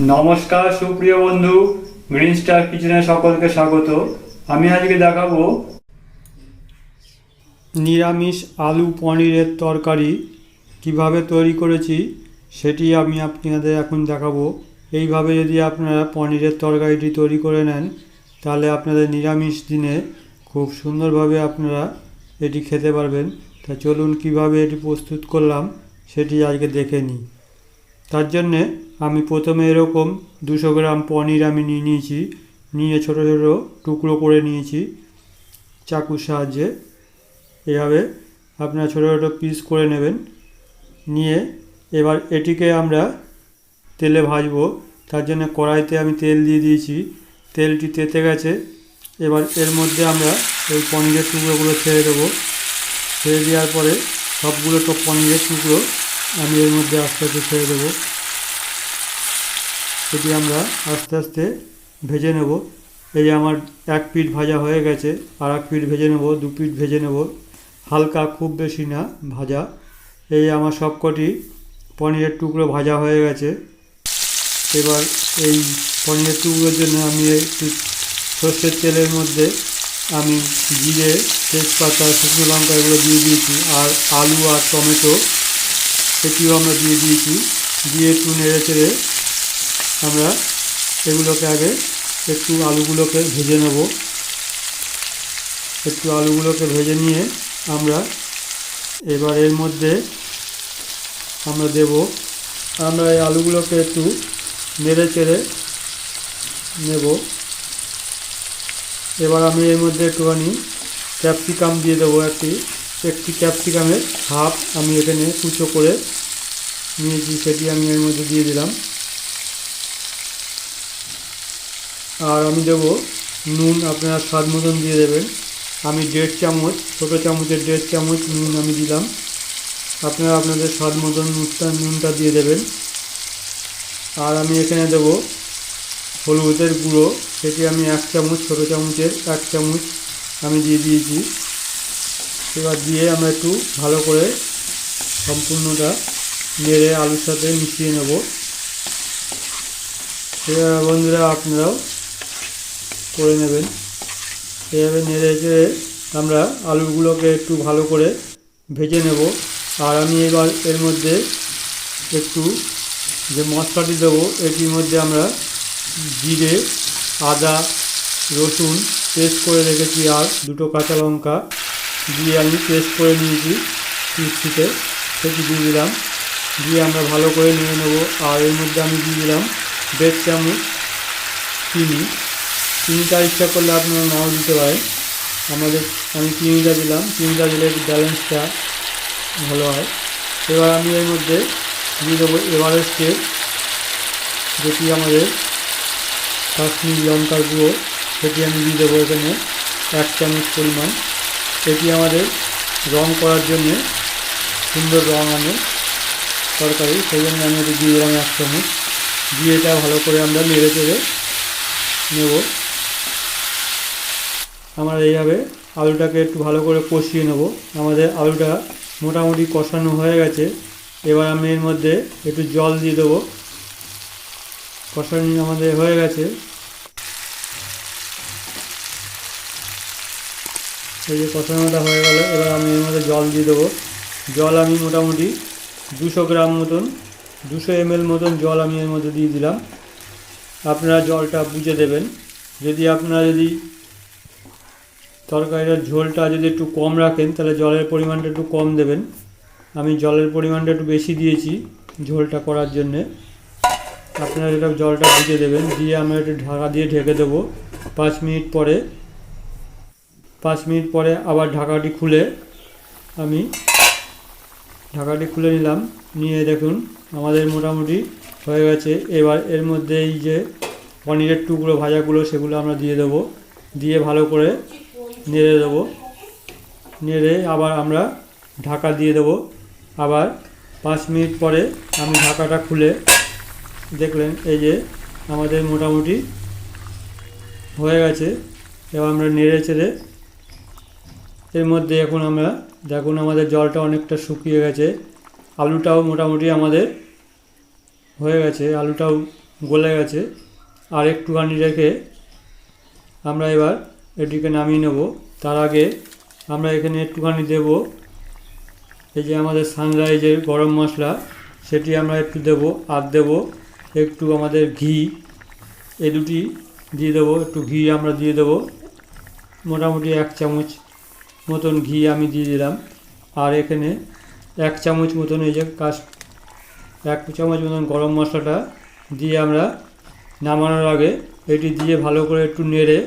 নমস্কার, সুপ্রিয় বন্ধু, গ্রিন স্টার কিচেনে সকলকে স্বাগত। আমি আজকে দেখাবো নিরামিষ আলু পনিরের তরকারি। কীভাবে তৈরি করেছি সেটি আমি আপনাদের এখন দেখাবো। এইভাবে যদি আপনারা পনিরের তরকারিটি তৈরি করে নেন, তাহলে আপনাদের নিরামিষ দিনে খুব সুন্দরভাবে আপনারা এটি খেতে পারবেন। তা চলুন কীভাবে এটি প্রস্তুত করলাম, সেটি আজকে দেখে নিই। তার জন্যে আমি প্রথমে এরকম দুশো গ্রাম পনির আমি নিয়ে নিয়েছি, নিয়ে ছোট ছোট টুকরো করে নিয়েছি চাকুর সাহায্যে। এভাবে আপনারা ছোটো ছোটো পিস করে নেবেন। নিয়ে এবার এটিকে আমরা তেলে ভাজবো। তার জন্য কড়াইতে আমি তেল দিয়ে দিয়েছি। তেলটি তেতে গেছে। এবার এর মধ্যে আমরা এই পনিরের টুকরোগুলো ছেড়ে দেবো। ছেড়ে দেওয়ার পরে সবগুলো তো পনিরের টুকরো আমি এর মধ্যে আস্তে আস্তে ছেড়ে দেবো। এটি আমরা আস্তে আস্তে ভেজে নেব। এই আমার এক পিঠ ভাজা হয়ে গেছে, আর এক পিঠ ভেজে নেব, দু পিঠ ভেজে নেব। হালকা, খুব বেশি না, ভাজা। এই আমার সবকটি পনিরের টুকরো ভাজা হয়ে গেছে। এবার এই পনিরের টুকরোর জন্য আমি একটু সর্ষের তেলের মধ্যে আমি জিরে, তেজপাতা, শুকনো লঙ্কা এগুলো দিয়ে দিয়েছি, আর আলু আর টমেটো সেটিও আমরা দিয়ে দিয়েছি। দিয়ে একটু নেড়ে চেড়ে আমরা এগুলোকে আগে একটু আলুগুলোকে ভেজে নেব। একটু আলুগুলোকে ভেজে নিয়ে আমরা এবার এর মধ্যে আমরা দেব। আমরা এই আলুগুলোকে একটু নেড়ে চেড়ে নেব। এবার আমি এর মধ্যে একটুখানি ক্যাপসিকাম দিয়ে দেবো একটি। একটি ক্যাপসিকামের হাফ আমি এখানে কুচো করে নিয়েছি, সেটি আমি এর মধ্যে দিয়ে দিলাম। আর আমি দেবো নুন, আপনারা স্বাদ মতন দিয়ে দেবেন। আমি দেড় চামচ, ছোটো চামচের দেড় চামচ নুন আমি দিলাম। আপনারা আপনাদের স্বাদ মতন নুনটা নুনটা দিয়ে দেবেন। আর আমি এখানে দেবো হলুদের গুঁড়ো, সেটি আমি এক চামচ, ছোটো চামচের এক চামচ আমি দিয়ে দিয়েছি। এবার দিয়ে আমরা একটু ভালো করে সম্পূর্ণটা নেড়ে আলুর সাথে মিশিয়ে নেব। এবার বন্ধুরা আপনারাও করে নেবেন। এভাবে নেড়ে চেড়ে আমরা আলুগুলোকে একটু ভালো করে ভেজে নেব। আর আমি এবার এর মধ্যে একটু যে মশলাটি দেবো, এটির মধ্যে আমরা জিরে, আদা, রসুন পেস্ট করে রেখেছি আর দুটো কাঁচা লঙ্কা দিয়ে আমি পেস্ট করে নিয়েছি মিক্সিতে সেটি দিয়ে দিলাম। দিয়ে আমরা ভালো করে নিয়ে নেব, আর এর মধ্যে আমি দিয়ে দিলাম দেড় চামচ চিনি। চিনিটা ইচ্ছা করলে আপনারা নাও দিতে পারেন। আমাদের, আমি চিনিটা দিলাম, চিনিটা দিলে ব্যালেন্সটা ভালো হয়। এবার আমি এর মধ্যে দিয়ে দেবো এভারেস্টের, যেটি আমাদের কাশ্মীর লঙ্কার গুঁড়ো, সেটি আমি দিয়ে দেবো এখানে এক চামচ পরিমাণ। এটি আমাদের রং করার জন্যে সুন্দর রং আনে তরকারি সেই জন্য আমি এটি দিয়ে দিলাম এক চামচ দিয়ে এটা ভালো করে আমরা নেড়ে চেড়ে নেব। আমরা এইভাবে আলুটাকে একটু ভালো করে কষিয়ে নেব। আমাদের আলুটা মোটামুটি কষানো হয়ে গেছে। এবার আমি এর মধ্যে একটু জল দিয়ে দেবো। কষানি আমাদের হয়ে গেছে। এই যে কষানোটা হয়ে গেল, এবার আমি এর মধ্যে জল দিয়ে দেবো। জল আমি মোটামুটি দুশো গ্রাম মতন, দুশো এমএল মতন জল আমি এর মধ্যে দিয়ে দিলাম। আপনারা জলটা বুঝে দেবেন। যদি আপনারা যদি তরকারিটার ঝোলটা যদি একটু কম রাখেন, তাহলে জলের পরিমাণটা একটু কম দেবেন। আমি জলের পরিমাণটা একটু বেশি দিয়েছি ঝোলটা করার জন্যে। আপনারা এটা জলটা বুঝে দেবেন, দিয়ে আমরা একটু ঢাকা দিয়ে ঢেকে দেবো। পাঁচ মিনিট পরে পাঁচ মিনিট পরে আবার ঢাকাটি খুলে আমি ঢাকাটি খুলে নিলাম। নিয়ে দেখুন, আমাদের মোটামুটি হয়ে গেছে। এবার এর মধ্যে এই যে পনিরের টুকরো, ভাজাগুলো, সেগুলো আমরা দিয়ে দেবো। দিয়ে ভালো করে নেড়ে দেবো। নেড়ে আবার আমরা ঢাকা দিয়ে দেবো। আবার পাঁচ মিনিট পরে আমি ঢাকাটা খুলে দেখলেন, এই যে আমাদের মোটামুটি হয়ে গেছে। এবার আমরা নেড়ে চেড়ে এর মধ্যে এখন আমরা, দেখুন আমাদের জলটা অনেকটা শুকিয়ে গেছে। আলুটাও মোটামুটি আমাদের হয়ে গেছে, আলুটাও গলে গেছে। আর একটুখানি রেখে আমরা এবার এটিকে নামিয়ে নেব। তার আগে আমরা এখানে একটুখানি দেব এই যে আমাদের সানরাইজের গরম মশলা, সেটি আমরা একটু দেব, আর দেব একটু আমাদের ঘি। এ দুটি দিয়ে দেবো, একটু ঘি আমরা দিয়ে দেবো। মোটামুটি এক চামচ মতন ঘি আমি দিয়ে দিলাম। আর এখানে এক চামচ মতন এই যে কাশ এক চামচ মতন গরম মশলাটা দিয়ে আমরা নামানোর আগে এটি দিয়ে ভালো করে একটু নেড়ে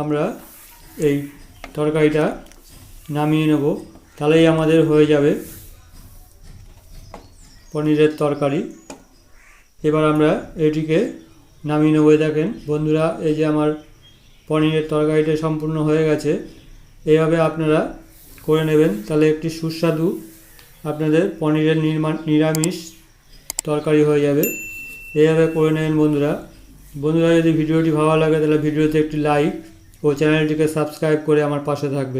আমরা এই তরকারিটা নামিয়ে নেব। তাহলেই আমাদের হয়ে যাবে পনিরের তরকারি। এবার আমরা এটিকে নামিয়ে নেব। দেখেন বন্ধুরা, এই যে আমার পনিরের তরকারিটা সম্পূর্ণ হয়ে গেছে। এইভাবে আপনারা করে নেবেন। তাহলে একটি সুস্বাদু আপনাদের পনিরের নির্মাণ নিরামিষ তরকারি হয়ে যাবে। এইভাবে করে নেবেন বন্ধুরা। বন্ধুরা, যদি ভিডিওটি ভালো লাগে, তাহলে ভিডিওতে একটি লাইক ও চ্যানেলটিকে সাবস্ক্রাইব করে আমার পাশে থাকবেন।